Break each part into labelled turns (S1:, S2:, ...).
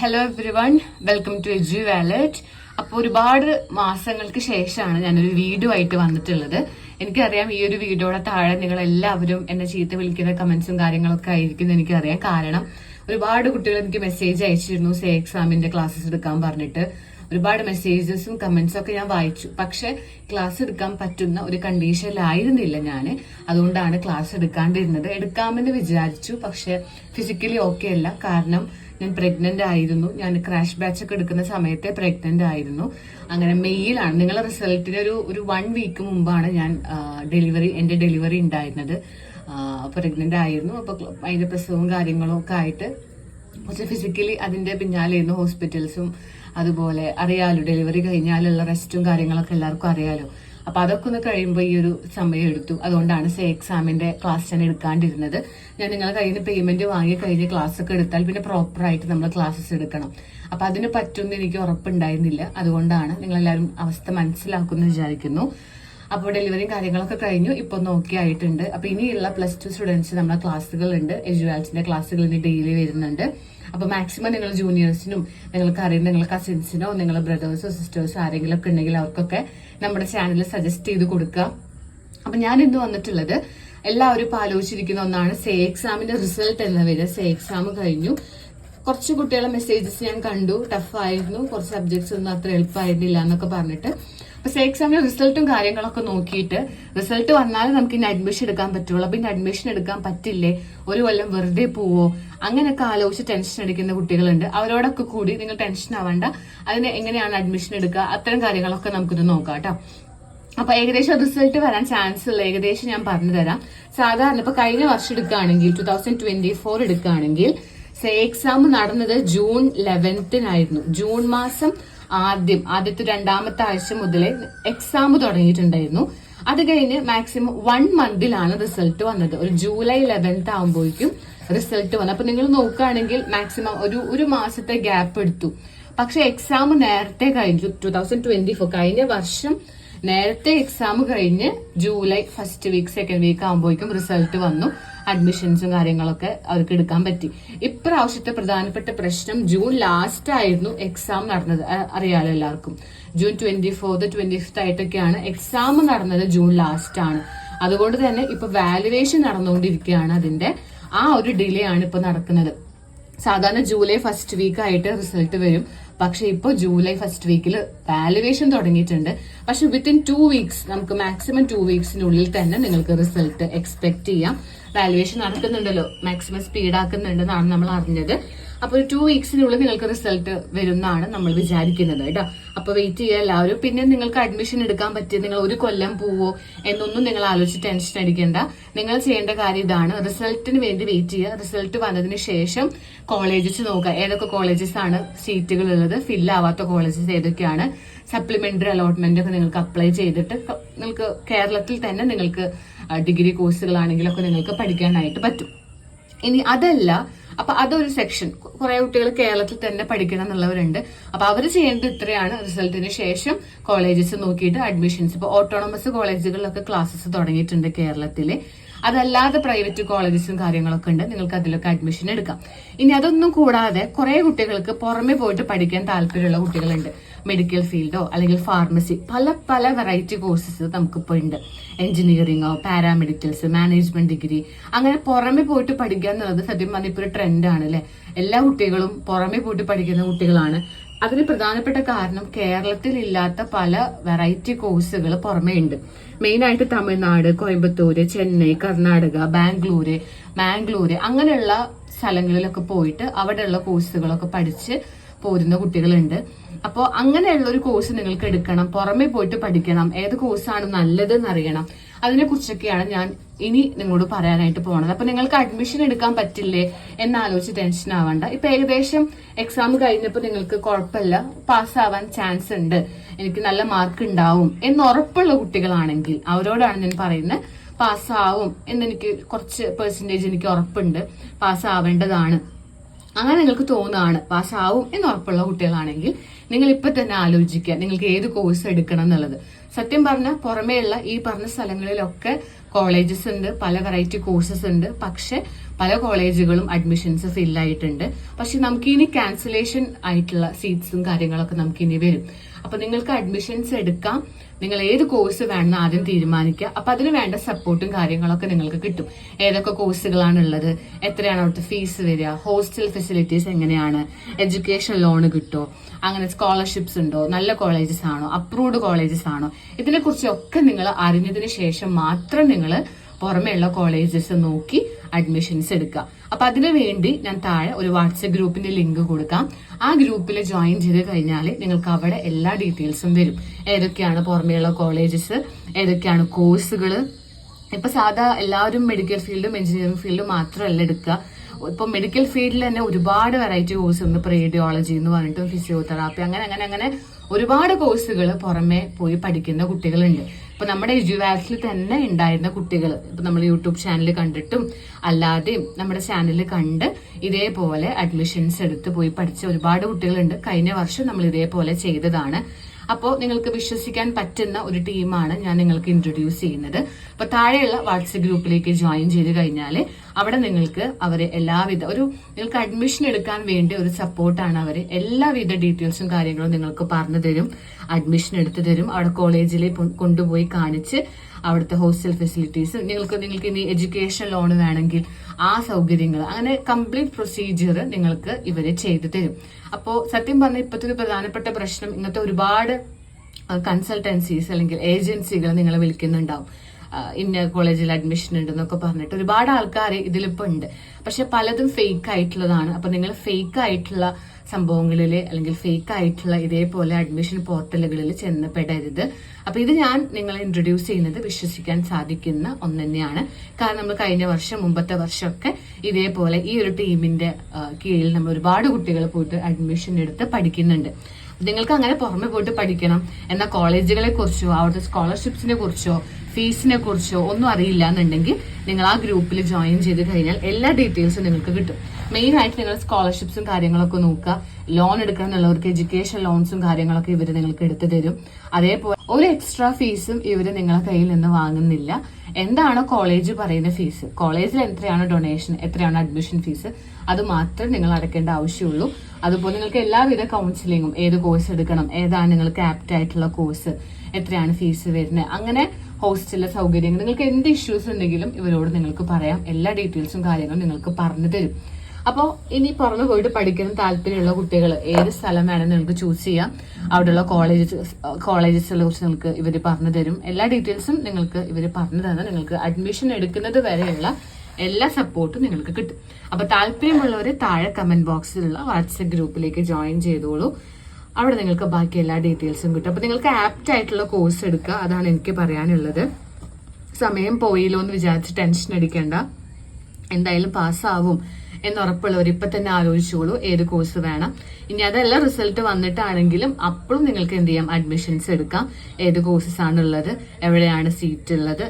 S1: Hello everyone welcome to edu wallet അപ്പോൾ ഒരുപാട് മാസങ്ങൾക്ക് ശേഷമാണ് ഞാനൊരു വീഡിയോ ആയിട്ട് വന്നിട്ടുള്ളത്. എനിക്കറിയാം ഈ ഒരു വീഡിയോയുടെ താഴെ നിങ്ങൾ എല്ലാവരും എന്നെ ചീത്ത വിളിക്കുന്ന കമന്റ്സും കാര്യങ്ങളൊക്കെ ആയിരിക്കും എനിക്കറിയാം. കാരണം ഒരുപാട് കുട്ടികൾ എനിക്ക് മെസ്സേജ് അയച്ചിരുന്നു സേ എക്സാമിന്റെ ക്ലാസ്സസ് എടുക്കാൻ പറഞ്ഞിട്ട്. ഒരുപാട് മെസ്സേജസും കമന്റ്സും ഒക്കെ ഞാൻ വായിച്ചു. പക്ഷെ ക്ലാസ് എടുക്കാൻ പറ്റുന്ന ഒരു കണ്ടീഷനിലായിരുന്നില്ല ഞാൻ അതുകൊണ്ടാണ് ക്ലാസ് എടുക്കാണ്ടിരുന്നത്. എടുക്കാമെന്ന് വിചാരിച്ചു. പക്ഷെ ഫിസിക്കലി ഓക്കെ അല്ല. കാരണം ഞാൻ പ്രഗ്നന്റ് ആയിരുന്നു. ഞാൻ ക്രാഷ് ബാച്ച് ഒക്കെ എടുക്കുന്ന സമയത്തെ പ്രഗ്നന്റ് ആയിരുന്നു. അങ്ങനെ മെയ്യിലാണ്. നിങ്ങളെ റിസൾട്ടിന് ഒരു ഒരു വൺ വീക്ക് മുമ്പാണ് ഞാൻ ഡെലിവറി എന്റെ ഡെലിവറി ഉണ്ടായിരുന്നത്. പ്രഗ്നന്റ് ആയിരുന്നു. അപ്പൊ അതിന്റെ പ്രസവവും കാര്യങ്ങളും ഒക്കെ ആയിട്ട് കുറച്ച് ഫിസിക്കലി അതിന്റെ പിന്നാലെയായിരുന്നു ഹോസ്പിറ്റൽസും അതുപോലെ അറിയാലോ ഡെലിവറി കഴിഞ്ഞാലുള്ള റെസ്റ്റും കാര്യങ്ങളൊക്കെ എല്ലാവർക്കും അറിയാലോ. അപ്പൊ അതൊക്കെ ഒന്ന് കഴിയുമ്പോൾ ഈ ഒരു സമയം എടുത്തു. അതുകൊണ്ടാണ് സേ എക്സാമിന്റെ ക്ലാസ് ഞാൻ എടുക്കാണ്ടിരുന്നത്. ഞാൻ നിങ്ങളെ കയ്യിൽ നിന്ന് വാങ്ങി കഴിഞ്ഞ് ക്ലാസ് ഒക്കെ എടുത്താൽ പിന്നെ പ്രോപ്പർ ആയിട്ട് നമ്മൾ ക്ലാസ്സസ് എടുക്കണം. അപ്പൊ അതിന് പറ്റുമെന്ന് എനിക്ക് ഉറപ്പുണ്ടായിരുന്നില്ല. അതുകൊണ്ടാണ് നിങ്ങളെല്ലാവരും അവസ്ഥ മനസ്സിലാക്കുമെന്ന് വിചാരിക്കുന്നു. അപ്പോൾ ഡെലിവറിയും കാര്യങ്ങളൊക്കെ കഴിഞ്ഞു. ഇപ്പൊ നോക്കി ആയിട്ടുണ്ട്. അപ്പൊ ഇനിയുള്ള പ്ലസ് ടു സ്റ്റുഡൻസ് നമ്മളെ ക്ലാസ്സുകളുണ്ട്. എജുവാൽസിന്റെ ക്ലാസ്സുകൾ ഇനി ഡെയിലി വരുന്നുണ്ട്. അപ്പൊ മാക്സിമം നിങ്ങൾ ജൂനിയേഴ്സിനും നിങ്ങൾക്ക് അറിയുന്ന നിങ്ങളുടെ കസിൻസിനോ നിങ്ങളുടെ ബ്രദേഴ്സോ സിസ്റ്റേഴ്സോ ആരെങ്കിലും ഒക്കെ ഉണ്ടെങ്കിൽ അവർക്കൊക്കെ നമ്മുടെ ചാനൽ സജസ്റ്റ് ചെയ്ത് കൊടുക്കുക. അപ്പൊ ഞാൻ ഇന്ന് വന്നിട്ടുള്ളത് എല്ലാവരും ഇപ്പൊ ആലോചിച്ചിരിക്കുന്ന ഒന്നാണ് സേ എക്സാമിന്റെ റിസൾട്ട് എന്ന പേര് സേ എക്സാം കഴിഞ്ഞു. കുറച്ച് കുട്ടികളെ മെസ്സേജസ് ഞാൻ കണ്ടു. ടഫായിരുന്നു കുറച്ച് സബ്ജക്ട്സ് ഒന്നും അത്ര എളുപ്പമായിരുന്നില്ല എന്നൊക്കെ പറഞ്ഞിട്ട് അപ്പൊ സേ എക്സാമിന്റെ റിസൾട്ടും കാര്യങ്ങളൊക്കെ നോക്കിയിട്ട് റിസൾട്ട് വന്നാലും നമുക്ക് ഇനി അഡ്മിഷൻ എടുക്കാൻ പറ്റുള്ളൂ. അപ്പൊ ഇനി അഡ്മിഷൻ എടുക്കാൻ പറ്റില്ലേ? ഒരു കൊല്ലം വെറുതെ പോവോ? അങ്ങനെയൊക്കെ ആലോചിച്ച് ടെൻഷൻ അടിക്കുന്ന കുട്ടികളുണ്ട്. അവരോടൊക്കെ കൂടി നിങ്ങൾ ടെൻഷൻ ആവണ്ട. അതിന് എങ്ങനെയാണ് അഡ്മിഷൻ എടുക്കുക? അത്തരം കാര്യങ്ങളൊക്കെ നമുക്കിത് നോക്കാം കേട്ടോ. അപ്പൊ ഏകദേശം റിസൾട്ട് വരാൻ ചാൻസ് ഉള്ള ഏകദേശം ഞാൻ പറഞ്ഞു തരാം. സാധാരണ ഇപ്പൊ കഴിഞ്ഞ വർഷം എടുക്കുകയാണെങ്കിൽ ടൂ തൗസൻഡ് ട്വന്റി ഫോർ എടുക്കുകയാണെങ്കിൽ എക്സാം നടന്നത് ജൂൺ ലെവൻത്തിനായിരുന്നു ജൂൺ മാസം ആദ്യം ആദ്യത്തെ രണ്ടാമത്തെ ആഴ്ച മുതലേ എക്സാം തുടങ്ങിയിട്ടുണ്ടായിരുന്നു. അത് കഴിഞ്ഞ് മാക്സിമം വൺ മന്തിലാണ് റിസൾട്ട് വന്നത്. ഒരു ജൂലൈ ഇലവൻത്ത് ആകുമ്പോഴേക്കും റിസൾട്ട് വന്നു അപ്പൊ നിങ്ങൾ നോക്കുകയാണെങ്കിൽ മാക്സിമം ഒരു ഒരു മാസത്തെ ഗ്യാപ്പ് എടുത്തു. പക്ഷെ എക്സാം നേരത്തെ കഴിഞ്ഞു ടൂ തൗസൻഡ് ട്വന്റി ഫോർ കഴിഞ്ഞ വർഷം നേരത്തെ എക്സാം കഴിഞ്ഞ് July first week second week ആകുമ്പോഴേക്കും റിസൾട്ട് വന്നു. അഡ്മിഷൻസും കാര്യങ്ങളൊക്കെ അവർക്ക് എടുക്കാൻ പറ്റി. ഇപ്രാവശ്യത്തെ പ്രധാനപ്പെട്ട പ്രശ്നം ജൂൺ ലാസ്റ്റ് ആയിരുന്നു എക്സാം നടന്നത്. അറിയാലോ എല്ലാവർക്കും. June twenty fourth twenty fifth ആയിട്ടൊക്കെയാണ് exam നടന്നത് ജൂൺ ലാസ്റ്റ് ആണ്. അതുകൊണ്ട് തന്നെ ഇപ്പൊ വാലുവേഷൻ നടന്നുകൊണ്ടിരിക്കുകയാണ് അതിന്റെ. ആ ഒരു ഡിലേ ആണ് ഇപ്പൊ നടക്കുന്നത്. സാധാരണ ജൂലൈ ഫസ്റ്റ് വീക്ക് ആയിട്ട് റിസൾട്ട് വരും. പക്ഷെ ഇപ്പോൾ ജൂലൈ ഫസ്റ്റ് വീക്കിൽ വാലുവേഷൻ തുടങ്ങിയിട്ടുണ്ട്. പക്ഷെ വിത്തിൻ ടു വീക്സ് നമുക്ക് മാക്സിമം ടു വീക്സിനുള്ളിൽ തന്നെ നിങ്ങൾക്ക് റിസൾട്ട് എക്സ്പെക്ട് ചെയ്യാം. വാലുവേഷൻ നടക്കുന്നുണ്ടല്ലോ. മാക്സിമം സ്പീഡ് ആക്കുന്നുണ്ടെന്നാണ് നമ്മൾ അറിഞ്ഞത്. അപ്പൊ ഒരു ടു വീക്സിനുള്ളിൽ നിങ്ങൾക്ക് റിസൾട്ട് വരുമെന്നാണ് നമ്മൾ വിചാരിക്കുന്നത് കേട്ടോ. അപ്പൊ വെയിറ്റ് ചെയ്യുക എല്ലാവരും. പിന്നെ നിങ്ങൾക്ക് അഡ്മിഷൻ എടുക്കാൻ പറ്റിയ നിങ്ങൾ ഒരു കൊല്ലം പോവോ എന്നൊന്നും നിങ്ങൾ ആലോചിച്ച് ടെൻഷൻ അടിക്കേണ്ട. നിങ്ങൾ ചെയ്യേണ്ട കാര്യം ഇതാണ്. റിസൾട്ടിന് വേണ്ടി വെയിറ്റ് ചെയ്യുക. റിസൾട്ട് വന്നതിന് ശേഷം കോളേജസ് നോക്കുക. ഏതൊക്കെ കോളേജസ് ആണ് സീറ്റുകൾ ഉള്ളത് ഫില്ലാവാത്ത കോളേജസ് ഏതൊക്കെയാണ്? സപ്ലിമെന്ററി അലോട്ട്മെന്റ് ഒക്കെ നിങ്ങൾക്ക് അപ്ലൈ ചെയ്തിട്ട് നിങ്ങൾക്ക് കേരളത്തിൽ തന്നെ നിങ്ങൾക്ക് ഡിഗ്രി കോഴ്സുകളാണെങ്കിലൊക്കെ നിങ്ങൾക്ക് പഠിക്കാനായിട്ട് പറ്റും. ഇനി അതല്ല അപ്പൊ അതൊരു സെക്ഷൻ കുറെ കുട്ടികൾ കേരളത്തിൽ തന്നെ പഠിക്കണം എന്നുള്ളവരുണ്ട്. അപ്പൊ അവർ ചെയ്യേണ്ടത് ഇത്രയാണ്. റിസൾട്ടിന് ശേഷം കോളേജസ് നോക്കിയിട്ട് അഡ്മിഷൻസ് ഇപ്പൊ ഓട്ടോണമസ് കോളേജുകളിലൊക്കെ ക്ലാസ്സസ് തുടങ്ങിയിട്ടുണ്ട് കേരളത്തിലെ. അതല്ലാതെ പ്രൈവറ്റ് കോളേജസും കാര്യങ്ങളൊക്കെ ഉണ്ട്. നിങ്ങൾക്ക് അതിലൊക്കെ അഡ്മിഷൻ എടുക്കാം. ഇനി അതൊന്നും കൂടാതെ കുറെ കുട്ടികൾക്ക് പുറമെ പോയിട്ട് പഠിക്കാൻ താല്പര്യമുള്ള കുട്ടികളുണ്ട്. മെഡിക്കൽ ഫീൽഡോ അല്ലെങ്കിൽ ഫാർമസി പല പല വെറൈറ്റി കോഴ്സസ് നമുക്ക് നമുക്കിപ്പോൾ ഉണ്ട് എഞ്ചിനീയറിംഗോ പാരാമെഡിക്കൽസ് മാനേജ്മെന്റ് ഡിഗ്രി അങ്ങനെ പുറമെ പോയിട്ട് പഠിക്കുക എന്നുള്ളത് സത്യം പറഞ്ഞാൽ ഇപ്പോൾ ഒരു ട്രെൻഡാണ് അല്ലെ? എല്ലാ കുട്ടികളും പുറമെ പോയിട്ട് പഠിക്കുന്ന കുട്ടികളാണ്. അതിന് പ്രധാനപ്പെട്ട കാരണം കേരളത്തിൽ ഇല്ലാത്ത പല വെറൈറ്റി കോഴ്സുകൾ പുറമേ ഉണ്ട്. മെയിനായിട്ട് തമിഴ്നാട് കോയമ്പത്തൂര് ചെന്നൈ കർണാടക ബാംഗ്ലൂര് മാംഗ്ലൂര് അങ്ങനെയുള്ള സ്ഥലങ്ങളിലൊക്കെ പോയിട്ട് അവിടെയുള്ള കോഴ്സുകളൊക്കെ പഠിച്ച് പോരുന്ന കുട്ടികളുണ്ട്. അപ്പോൾ അങ്ങനെയുള്ള ഒരു കോഴ്സ് നിങ്ങൾക്ക് എടുക്കണം പുറമെ പോയിട്ട് പഠിക്കണം ഏത് കോഴ്സാണ് നല്ലതെന്ന് എന്നറിയണം അതിനെ കുറിച്ചൊക്കെയാണ് ഞാൻ ഇനി നിങ്ങളോട് പറയാനായിട്ട് പോണത്. അപ്പൊ നിങ്ങൾക്ക് അഡ്മിഷൻ എടുക്കാൻ പറ്റില്ലേ എന്നാലോചിച്ച് ടെൻഷൻ ആവണ്ട. ഇപ്പൊ ഏകദേശം എക്സാം കഴിഞ്ഞപ്പോൾ നിങ്ങൾക്ക് കുഴപ്പമില്ല പാസ്സാവാൻ ചാൻസ് ഉണ്ട്. എനിക്ക് നല്ല മാർക്ക് ഉണ്ടാവും എന്ന് ഉറപ്പുള്ള കുട്ടികളാണെങ്കിൽ അവരോടാണ് ഞാൻ പറയുന്നത് പാസ്സാവും എന്നെനിക്ക് കുറച്ച് പെർസെന്റേജ് എനിക്ക് ഉറപ്പുണ്ട് പാസ്സാവേണ്ടതാണ് അങ്ങനെ നിങ്ങൾക്ക് തോന്നുകയാണ് പാസ്സാവും എന്ന് ഉറപ്പുള്ള കുട്ടികളാണെങ്കിൽ നിങ്ങൾ ഇപ്പൊ തന്നെ ആലോചിക്കുക നിങ്ങൾക്ക് ഏത് കോഴ്സ് എടുക്കണം എന്നുള്ളത്. സത്യം പറഞ്ഞ പുറമേയുള്ള ഈ പറഞ്ഞ സ്ഥലങ്ങളിലൊക്കെ കോളേജസ് ഉണ്ട് പല വെറൈറ്റി കോഴ്സസ് ഉണ്ട്. പക്ഷെ പല കോളേജുകളും അഡ്മിഷൻസ് ഫിൽ ആയിട്ടുണ്ട് പക്ഷെ നമുക്ക് ഇനി ക്യാൻസലേഷൻ ആയിട്ടുള്ള സീറ്റ്സും കാര്യങ്ങളൊക്കെ നമുക്ക് ഇനി വരും. അപ്പൊ നിങ്ങൾക്ക് അഡ്മിഷൻസ് എടുക്കാം. നിങ്ങൾ ഏത് കോഴ്സ് വേണമെന്ന് ആദ്യം തീരുമാനിക്കുക. അപ്പൊ അതിന് വേണ്ട സപ്പോർട്ടും കാര്യങ്ങളൊക്കെ നിങ്ങൾക്ക് കിട്ടും. ഏതൊക്കെ കോഴ്സുകളാണ് ഉള്ളത് എത്രയാണ് അവിടുത്തെ ഫീസ് വരിക? ഹോസ്റ്റൽ ഫെസിലിറ്റീസ് എങ്ങനെയാണ്? എഡ്യൂക്കേഷൻ ലോൺ കിട്ടുമോ അങ്ങനെ സ്കോളർഷിപ്സ് ഉണ്ടോ? നല്ല കോളേജസ് ആണോ? അപ്രൂവ്ഡ് കോളേജസ് ആണോ? ഇതിനെ കുറിച്ചൊക്കെ നിങ്ങൾ അറിഞ്ഞതിന് ശേഷം മാത്രം നിങ്ങൾ പുറമെയുള്ള കോളേജസ് നോക്കി അഡ്മിഷൻസ് എടുക്കുക. അപ്പൊ അതിനു വേണ്ടി ഞാൻ താഴെ ഒരു വാട്സപ്പ് ഗ്രൂപ്പിന്റെ ലിങ്ക് കൊടുക്കാം. ആ ഗ്രൂപ്പിൽ ജോയിൻ ചെയ്ത് കഴിഞ്ഞാൽ നിങ്ങൾക്ക് അവിടെ എല്ലാ ഡീറ്റെയിൽസും വരും. ഏതൊക്കെയാണ് പുറമെയുള്ള കോളേജസ് ഏതൊക്കെയാണ് കോഴ്സുകൾ ഇപ്പൊ സാധാ എല്ലാവരും മെഡിക്കൽ ഫീൽഡും എഞ്ചിനീയറിംഗ് ഫീൽഡും മാത്രമല്ല എടുക്കുക. ഇപ്പൊ മെഡിക്കൽ ഫീൽഡിൽ തന്നെ ഒരുപാട് വെറൈറ്റി കോഴ്സ് ഉണ്ട്. ഇപ്പൊ റേഡിയോളജി എന്ന് പറഞ്ഞിട്ടും ഫിസിയോതെറാപ്പി അങ്ങനെ അങ്ങനെ അങ്ങനെ ഒരുപാട് കോഴ്സുകൾ പുറമെ പോയി പഠിക്കുന്ന കുട്ടികളുണ്ട്. ഇപ്പൊ നമ്മുടെ എജുവാക്സിൽ തന്നെ ഉണ്ടായിരുന്ന കുട്ടികൾ ഇപ്പൊ നമ്മൾ യൂട്യൂബ് ചാനൽ കണ്ടിട്ടും അല്ലാതെയും നമ്മുടെ ചാനൽ കണ്ട് ഇതേപോലെ അഡ്മിഷൻസ് എടുത്ത് പോയി പഠിച്ച ഒരുപാട് കുട്ടികളുണ്ട്. കഴിഞ്ഞ വർഷം നമ്മൾ ഇതേപോലെ ചെയ്തതാണ്. അപ്പോൾ നിങ്ങൾക്ക് വിശ്വസിക്കാൻ പറ്റുന്ന ഒരു ടീമാണ് ഞാൻ നിങ്ങൾക്ക് ഇൻട്രൊഡ്യൂസ് ചെയ്യുന്നത്. അപ്പൊ താഴെയുള്ള വാട്സപ്പ് ഗ്രൂപ്പിലേക്ക് ജോയിൻ ചെയ്ത് കഴിഞ്ഞാൽ അവിടെ നിങ്ങൾക്ക് അവരെ എല്ലാവിധ ഒരു നിങ്ങൾക്ക് അഡ്മിഷൻ എടുക്കാൻ വേണ്ടി ഒരു സപ്പോർട്ടാണ് അവർ എല്ലാവിധ ഡീറ്റെയിൽസും കാര്യങ്ങളും നിങ്ങൾക്ക് പറഞ്ഞു തരും. അഡ്മിഷൻ എടുത്തു തരും. അവിടെ കോളേജിൽ കൊണ്ടുപോയി കാണിച്ച് അവിടുത്തെ ഹോസ്റ്റൽ ഫെസിലിറ്റീസ് നിങ്ങൾക്ക് നിങ്ങൾക്ക് ഇനി എഡ്യൂക്കേഷൻ ലോൺ വേണമെങ്കിൽ ആ സൗകര്യങ്ങൾ അങ്ങനെ കംപ്ലീറ്റ് പ്രൊസീജിയർ നിങ്ങൾക്ക് ഇവർ ചെയ്തു തരും. അപ്പോൾ സത്യം പറഞ്ഞ ഇപ്പോഴത്തെ ഒരു പ്രധാനപ്പെട്ട പ്രശ്നം ഇങ്ങനത്തെ ഒരുപാട് കൺസൾട്ടൻസീസ് അല്ലെങ്കിൽ ഏജൻസികൾ നിങ്ങളെ വിളിക്കുന്നുണ്ടാവും. ഇന്ന കോളേജിൽ അഡ്മിഷൻ ഉണ്ടെന്നൊക്കെ പറഞ്ഞിട്ട് ഒരുപാട് ആൾക്കാർ ഇതിലിപ്പോ ഉണ്ട്. പക്ഷെ പലതും ഫേക്ക് ആയിട്ടുള്ളതാണ്. അപ്പൊ നിങ്ങൾ ഫേക്ക് ആയിട്ടുള്ള സംഭവങ്ങളിൽ അല്ലെങ്കിൽ ഫേക്ക് ആയിട്ടുള്ള ഇതേപോലെ അഡ്മിഷൻ പോർട്ടലുകളിൽ ചെന്ന് പെടരുത് അപ്പൊ ഇത് ഞാൻ നിങ്ങളെ ഇൻട്രൊഡ്യൂസ് ചെയ്യുന്നത് വിശ്വസിക്കാൻ സാധിക്കുന്ന ഒന്ന് തന്നെയാണ് കാരണം നമ്മൾ കഴിഞ്ഞ വർഷം മുമ്പത്തെ വർഷമൊക്കെ ഇതേപോലെ ഈ ഒരു ടീമിന്റെ കീഴിൽ നമ്മൾ ഒരുപാട് കുട്ടികൾ പോയിട്ട് അഡ്മിഷൻ എടുത്ത് പഠിക്കുന്നുണ്ട്. നിങ്ങൾക്ക് അങ്ങനെ പുറമെ പോയിട്ട് പഠിക്കണം. എന്നാൽ കോളേജുകളെ കുറിച്ചോ അവിടുത്തെ സ്കോളർഷിപ്സിനെ കുറിച്ചോ ഫീസിനെ കുറിച്ചോ ഒന്നും അറിയില്ല എന്നുണ്ടെങ്കിൽ നിങ്ങൾ ആ ഗ്രൂപ്പിൽ ജോയിൻ ചെയ്ത് കഴിഞ്ഞാൽ എല്ലാ ഡീറ്റെയിൽസും നിങ്ങൾക്ക് കിട്ടും. മെയിൻ ആയിട്ട് നിങ്ങൾ സ്കോളർഷിപ്സും കാര്യങ്ങളൊക്കെ നോക്കുക. ലോൺ എടുക്കാന്നുള്ളവർക്ക് എഡ്യൂക്കേഷൻ ലോൺസും കാര്യങ്ങളൊക്കെ ഇവർ നിങ്ങൾക്ക് എടുത്തു തരും. അതേപോലെ ഒരു എക്സ്ട്രാ ഫീസും ഇവർ നിങ്ങളെ കയ്യിൽ നിന്ന് വാങ്ങുന്നില്ല. എന്താണ് കോളേജ് പറയുന്ന ഫീസ് കോളേജിൽ എത്രയാണ് ഡൊണേഷൻ എത്രയാണ് അഡ്മിഷൻ ഫീസ് അത് മാത്രം നിങ്ങൾ അടയ്ക്കേണ്ട ആവശ്യമുള്ളൂ. അതുപോലെ നിങ്ങൾക്ക് എല്ലാവിധ കൗൺസിലിങ്ങും ഏത് കോഴ്സ് എടുക്കണം ഏതാണ് നിങ്ങൾക്ക് ആപ്റ്റ് ആയിട്ടുള്ള കോഴ്സ് എത്രയാണ് ഫീസ് വരുന്നത്? അങ്ങനെ ഹോസ്റ്റലിലെ സൗകര്യങ്ങൾ. നിങ്ങൾക്ക് എന്ത് ഇഷ്യൂസ് ഉണ്ടെങ്കിലും ഇവരോട് നിങ്ങൾക്ക് പറയാം. എല്ലാ ഡീറ്റെയിൽസും കാര്യങ്ങളും നിങ്ങൾക്ക് പറഞ്ഞു തരും. അപ്പോൾ ഇനി പുറമെ പോയിട്ട് പഠിക്കാൻ താല്പര്യമുള്ള കുട്ടികൾ ഏത് സ്ഥലം വേണമെന്ന് നിങ്ങൾക്ക് ചൂസ് ചെയ്യാം. അവിടെയുള്ള കോളേജസ് കോളേജസിനെ കുറിച്ച് നിങ്ങൾക്ക് ഇവർ പറഞ്ഞു തരും. എല്ലാ ഡീറ്റെയിൽസും നിങ്ങൾക്ക് ഇവർ പറഞ്ഞു തന്നെ നിങ്ങൾക്ക് അഡ്മിഷൻ എടുക്കുന്നത് വരെയുള്ള എല്ലാ സപ്പോർട്ടും നിങ്ങൾക്ക് കിട്ടും. അപ്പൊ താല്പര്യമുള്ളവർ താഴെ കമന്റ് ബോക്സിലുള്ള വാട്സപ്പ് ഗ്രൂപ്പിലേക്ക് ജോയിൻ ചെയ്തോളൂ. അവിടെ നിങ്ങൾക്ക് ബാക്കി എല്ലാ ഡീറ്റെയിൽസും കിട്ടും. അപ്പോൾ നിങ്ങൾക്ക് ആപ്റ്റ് ആയിട്ടുള്ള കോഴ്സ് എടുക്കുക. അതാണ് എനിക്ക് പറയാനുള്ളത്. സമയം പോയില്ലോ എന്ന് വിചാരിച്ച് ടെൻഷൻ അടിക്കേണ്ട. എന്തായാലും പാസ്സാവും എന്ന് ഉറപ്പുള്ളവർ ഇപ്പൊ തന്നെ ആലോചിച്ചോളൂ ഏത് കോഴ്സ് വേണം. ഇനി അതെല്ലാം റിസൾട്ട് വന്നിട്ടാണെങ്കിലും അപ്പോഴും നിങ്ങൾക്ക് എന്ത് ചെയ്യാം? അഡ്മിഷൻസ് എടുക്കാം. ഏത് കോഴ്സസ് ആണ് ഉള്ളത് എവിടെയാണ് സീറ്റ് ഉള്ളത്?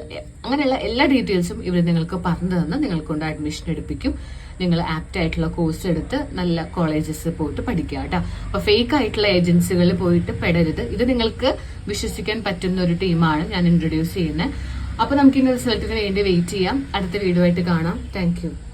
S1: അങ്ങനെയുള്ള എല്ലാ ഡീറ്റെയിൽസും ഇവർ നിങ്ങൾക്ക് പറഞ്ഞു തന്ന് നിങ്ങൾക്ക് കൊണ്ട് അഡ്മിഷൻ എടുപ്പിക്കും. നിങ്ങൾ ആപ്റ്റ് ആയിട്ടുള്ള കോഴ്സ് എടുത്ത് നല്ല കോളേജസ് പോയിട്ട് പഠിക്കുക കേട്ടോ. അപ്പൊ ഫേക്ക് ആയിട്ടുള്ള ഏജൻസികളിൽ പോയിട്ട് പെടരുത്. ഇത് നിങ്ങൾക്ക് വിശ്വസിക്കാൻ പറ്റുന്ന ഒരു ടീമാണ് ഞാൻ ഇൻട്രൊഡ്യൂസ് ചെയ്യുന്നത്. അപ്പൊ നമുക്ക് ഇന്ന് റിസൾട്ടിന് വേണ്ടി വെയിറ്റ് ചെയ്യാം. അടുത്ത വീഡിയോ ആയിട്ട് കാണാം. താങ്ക്